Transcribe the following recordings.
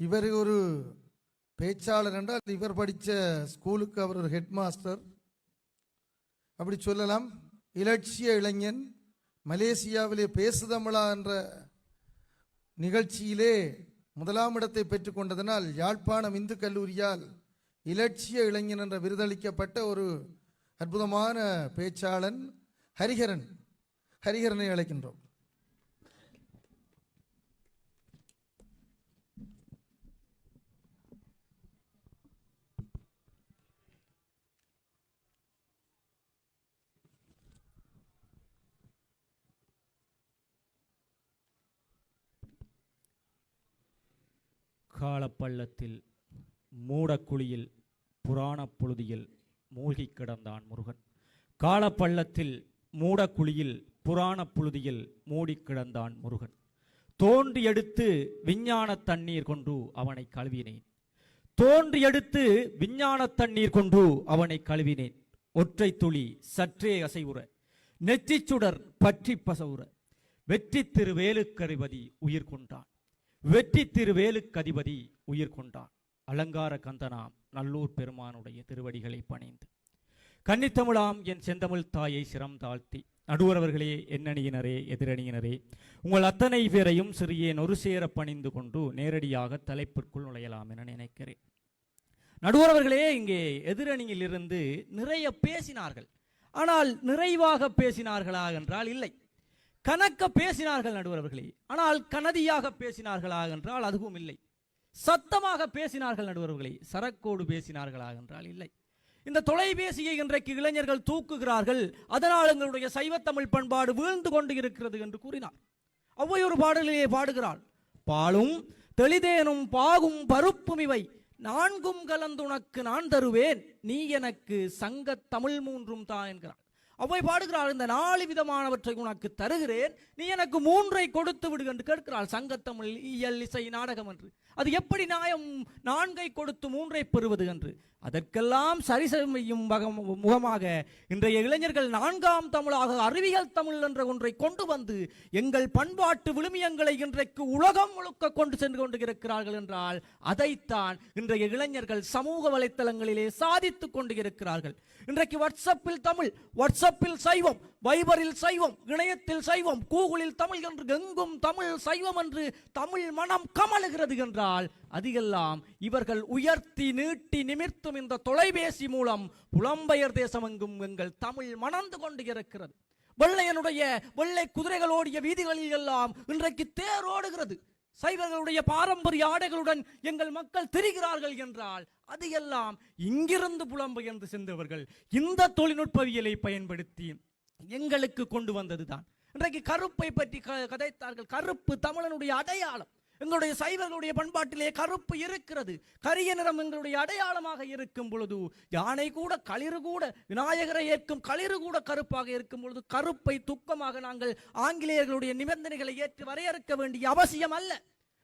இவர் ஒரு பேச்சாளர் என்றால் இவர் படித்த ஸ்கூலுக்கு அவர் ஒரு ஹெட் மாஸ்டர் அப்படி சொல்லலாம் இலட்சிய இளைஞன் மலேசியாவிலே பேசுதமிழா என்ற நிகழ்ச்சியிலே முதலாம் இடத்தை பெற்றுக்கொண்டதனால் யாழ்ப்பாணம் இந்து கல்லூரியால் இலட்சிய இளைஞன் என்ற விருதளிக்கப்பட்ட ஒரு அற்புதமான பேச்சாளன் ஹரிஹரன். ஹரிஹரனை அழைக்கின்றோம். காலப்பள்ளத்தில் மூடக்குழியில் புராணப் புழுதியில் மூழ்கிக் கிடந்தான் முருகன். காலப்பள்ளத்தில் மூடக்குழியில் புராணப் புழுதியில் மூடிக் கிடந்தான் முருகன். தோன்றி எடுத்து விஞ்ஞானத் தண்ணீர் கொண்டு அவனை கழுவினேன். தோன்றி எடுத்து விஞ்ஞானத் தண்ணீர் கொண்டு அவனை கழுவினேன். ஒற்றை துளி சற்றே அசைவுற நெற்றிச் சுடர் பற்றி பசவுற வெற்றி திருவேலுக்கறிபதி உயிர் கொண்டான். வெற்றி திரு வேலுக்கதிபதி உயிர் கொண்டான். அலங்கார கந்தனாம் நல்லூர் பெருமானுடைய திருவடிகளை பணிந்து. கன்னித்தமிழாம் என் செந்தமிழ் தாயை சிரம் தாழ்த்தி. நடுவரவர்களே எண்ணணியினரே எதிரணியினரே உங்கள் அத்தனை பேரையும் சிறியே ஒரு சேர பணிந்து கொண்டு நேரடியாக தலைப்பிற்குள் நுழையலாம் என நினைக்கிறேன். நடுவரவர்களே இங்கே எதிரணியில் இருந்து நிறைய பேசினார்கள். ஆனால் நிறைவாக பேசினார்களா என்றால் இல்லை. கணக்க பேசினார்கள் நடுவரவர்களே ஆனால் கனதியாக பேசினார்களா என்றால் அதுவும் இல்லை. சத்தமாக பேசினார்கள் நடுவர்களே. சரக்கோடு பேசினார்களா என்றால் இல்லை. இந்த தொலைபேசியை இன்றைக்கு இளைஞர்கள் தூக்குகிறார்கள். அதனால் எங்களுடைய சைவத்தமிழ் பண்பாடு வீழ்ந்து கொண்டு இருக்கிறது என்று கூறினார். ஒவ்வொரு பாடலிலே பாடுகிறாள். பாலும் தெளிதேனும் பாகும் பருப்பும் இவை. நான்கும் கலந்துனக்கு நான் தருவேன். நீ எனக்கு சங்கத் தமிழ் மூன்றும் தான் என்கிறாள். அவ்வை பாடுகிறாள் இந்த நாலு விதமானவற்றை உனக்கு தருகிறேன். நீ எனக்கு மூன்றை கொடுத்து விடு என்று கேட்கிறாள். சங்கத்தமிழ் இயல் இசை நாடகம் என்று. அது எப்படி நியாயம்? நான்கை கொடுத்து மூன்றை பெறுவது என்று. அதற்கெல்லாம் சரி செய்யும் முகமாக இன்றைய இளைஞர்கள் நான்காம் தமிழாக அறிவியல் தமிழ் என்ற ஒன்றை கொண்டு வந்து எங்கள் பண்பாட்டு விழுமியங்களை இன்றைக்கு உலகம் முழுக்க கொண்டு சென்று கொண்டு இருக்கிறார்கள் என்றால் அதைத்தான் இன்றைய இளைஞர்கள் சமூக வலைத்தளங்களிலே சாதித்துக் கொண்டு இருக்கிறார்கள். இன்றைக்கு வாட்ஸ்அப்பில் தமிழ் வாட்ஸ்அப் வாட்ஸ்அப்பில் சைவம் வைபரில் சைவம் இணையத்தில் சைவம் கூகுளில் தமிழ் என்று எங்கும் தமிழ் சைவம் என்று தமிழ் மனம் கமலுகிறது என்றால் அதிகெல்லாம் இவர்கள் உயர்த்தி நீட்டி நிமிர்த்தும் இந்த தொலைபேசி மூலம் புலம்பெயர் தேசம் எங்கும் எங்கள் தமிழ் மணந்து கொண்டு இருக்கிறது. வெள்ளையனுடைய வெள்ளை குதிரைகள் ஓடிய வீதிகளில் எல்லாம் இன்றைக்கு தேர் ஓடுகிறது. சைவர்களுடைய பாரம்பரிய ஆடைகளுடன் எங்கள் மக்கள் திரிகிறார்கள் என்றால் அது எல்லாம் இங்கிருந்து புலம்பெயர்ந்து சென்றவர்கள் இந்த தொழில்நுட்பவியலை பயன்படுத்தி எங்களுக்கு கொண்டு வந்ததுதான். இன்றைக்கு கருப்பை பற்றி க- கதைத்தார்கள். கருப்பு தமிழனுடைய அடையாளம். எங்களுடைய சைவர்களுடைய பண்பாட்டிலே கருப்பு இருக்கிறது. கரிய நிறம் எங்களுடைய அடையாளமாக இருக்கும் பொழுது யானை கூட களிறு கூட விநாயகரை ஏற்கும் களிறு கூட கருப்பாக இருக்கும் பொழுது கருப்பை துக்கமாக நாங்கள் ஆங்கிலேயர்களுடைய நிபந்தனைகளை ஏற்று வரையறுக்க வேண்டிய அவசியம் அல்ல.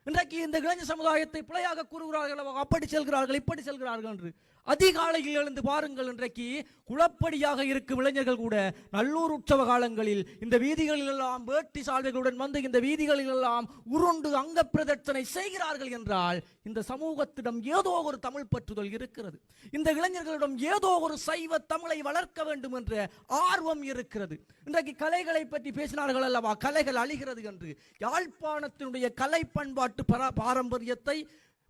இன்றைக்கு இந்த இளைஞர் சமுதாயத்தை பிழையாக கூறுகிறார்கள் அப்படி செல்கிறார்கள் இப்படி செல்கிறார்கள் என்று. அதிகாலையில் எழுந்து பாருங்கள் இன்றைக்கு குளப்படியாக இருக்கும் இளைஞர்கள் கூட நல்லூர் உற்சவ காலங்களில் இந்த வீதிகளில் எல்லாம் வேட்டி சால்வைகளுடன் வந்து இந்த வீதிகளில் எல்லாம் உருண்டு அங்க பிரதட்சணை செய்கிறார்கள் என்றால் இந்த சமூகத்திடம் ஏதோ ஒரு தமிழ் பற்றுதல் இருக்கிறது. இந்த இளைஞர்களிடம் ஏதோ ஒரு சைவ தமிழை வளர்க்க வேண்டும் என்ற ஆர்வம் இருக்கிறது. இன்றைக்கு கலைகளை பற்றி பேசினார்கள் அல்லவா? கலைகள் அழிகிறது என்று. யாழ்ப்பாணத்தினுடைய கலை பண்பாட்டு பாரம்பரியத்தை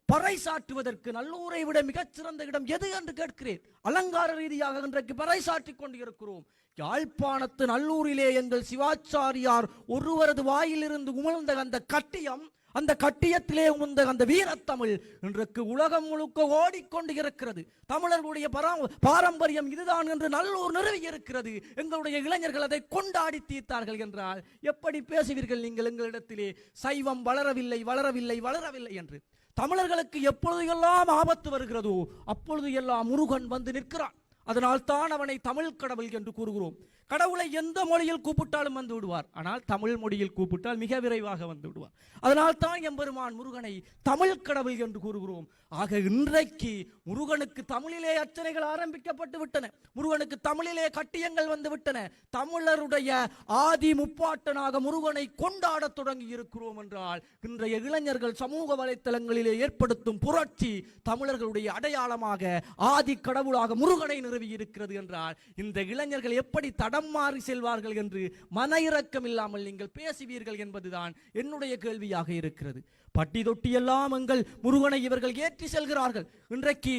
பறைசாற்றுவதற்கு நல்லூரை விட மிகச்சிறந்த இடம் எது என்று கேட்கிறேன். அலங்கார ரீதியாக இன்றைக்கு பறைசாற்றி கொண்டு இருக்கிறோம் யாழ்ப்பாணத்து நல்லூரிலே எங்கள் சிவாச்சாரியார் ஒருவரது வாயிலிருந்து உமிழ்ந்த அந்த கட்டியம் அந்த கட்டியத்திலே உந்த அந்த வீரத்தமிழ் இன்றைக்கு உலகம் முழுக்க ஓடிக்கொண்டு இருக்கிறது தமிழர்களுடைய பரா- பாரம்பரியம் இதுதான் என்று நல்லூர் நிறுவி இருக்கிறது எங்களுடைய இளைஞர்கள் அதை கொண்டாடி தீர்த்தார்கள் என்றால் எப்படி பேசுவீர்கள் நீங்கள் எங்களிடத்திலே? சைவம் வளரவில்லை வளரவில்லை வளரவில்லை என்று. தமிழர்களுக்கு எப்பொழுது எல்லாம் ஆபத்து வருகிறதோ அப்பொழுது எல்லாம் முருகன் வந்து நிற்கிறான். அதனால் தான் அவனை தமிழ் கடவுள் என்று கூறுகிறோம். கடவுளை எந்த மொழியில் கூப்பிட்டாலும் வந்து விடுவார். ஆனால் தமிழ் மொழியில் கூப்பிட்டால் மிக விரைவாக வந்து விடுவார். அதனால் தான் எம்பெருமான் முருகனை தமிழ் கடவுள் என்று கூறுகிறோம். ஆக இன்றைக்கு முருகனுக்கு தமிழிலே அர்ச்சனைகள் ஆரம்பிக்கப்பட்டு விட்டன. முருகனுக்கு தமிழிலே கட்டியங்கள் வந்து விட்டன. தமிழருடைய ஆதி முப்பாட்டனாக முருகனை கொண்டாடத் தொடங்கி இருக்கிறோம் என்றால் இன்றைய இளைஞர்கள் சமூக வலைத்தளங்களிலே ஏற்படுத்தும் புரட்சி தமிழர்களுடைய அடையாளமாக ஆதி கடவுளாக முருகனை நிறுவி இருக்கிறது என்றால் இந்த இளைஞர்கள் எப்படி தடம் மாறி செல்வார்கள் என்று மன இரக்கம் இல்லாமல் நீங்கள் பேசுவீர்கள் என்பதுதான் என்னுடைய கேள்வியாக இருக்கிறது. பட்டி தொட்டி எல்லாம் எங்கள் முருகனை இவர்கள் ஏற்றி செல்கிறார்கள். இன்றைக்கு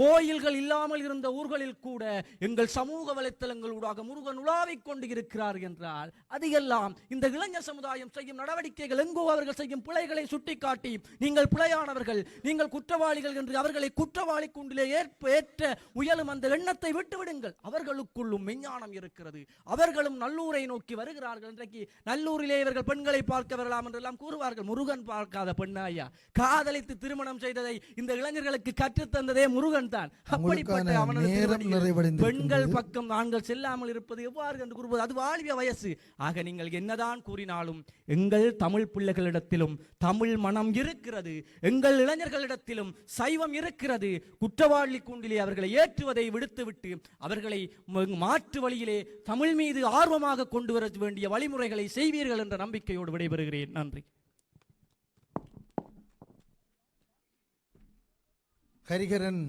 கோயில்கள் இல்லாமல் இருந்த ஊர்களில் கூட எங்கள் சமூக வலைத்தளங்களூடாக முருகன் உலாவிக் கொண்டு இருக்கிறார் என்றால் அது எல்லாம் இந்த இளைஞர் சமுதாயம் செய்யும் நடவடிக்கைகள் எங்கோ அவர்கள் செய்யும் பிழைகளை சுட்டிக்காட்டி நீங்கள் பிழையானவர்கள் நீங்கள் குற்றவாளிகள் என்று அவர்களை குற்றவாளி குண்டிலே ஏற்ப ஏற்ற முயலும் அந்த எண்ணத்தை விட்டுவிடுங்கள். அவர்களுக்குள்ளும் விஞ்ஞானம் இருக்கிறது. அவர்களும் நல்லூரை நோக்கி வருகிறார்கள். இன்றைக்கு நல்லூரிலே இவர்கள் பெண்களை பார்க்க வரலாம் என்றெல்லாம் கூறுவார்கள். முருகன் பார்க்காத பெண்ணாயா காதலித்து திருமணம் செய்ததை இந்த இளைஞர்களுக்கு கற்றுத்தந்ததே முருகன் தான். அப்படிப்பட்ட அவனது. பெண்கள் பக்கம் ஆண்கள் செல்லாமல் இருப்பது எவ்வாறு என்று கூறுவது அது வாலிப வயசு. ஆக நீங்கள் என்னதான் கூறினாலும் எங்கள் தமிழ் பிள்ளைகளிடத்திலும் தமிழ் மனம் இருக்கிறது. எங்கள் இளைஞர்களிடத்திலும் சைவம் இருக்கிறது. குற்றவாளி கூண்டிலே அவர்களை ஏற்றுவதை விடுத்துவிட்டு அவர்களை மாற்று வழியிலே தமிழ் மீது ஆர்வமாக கொண்டு வர வேண்டிய வழிமுறைகளை செய்வீர்கள் என்ற நம்பிக்கையோடு விடைபெறுகிறேன். நன்றி. ஹரிகரன்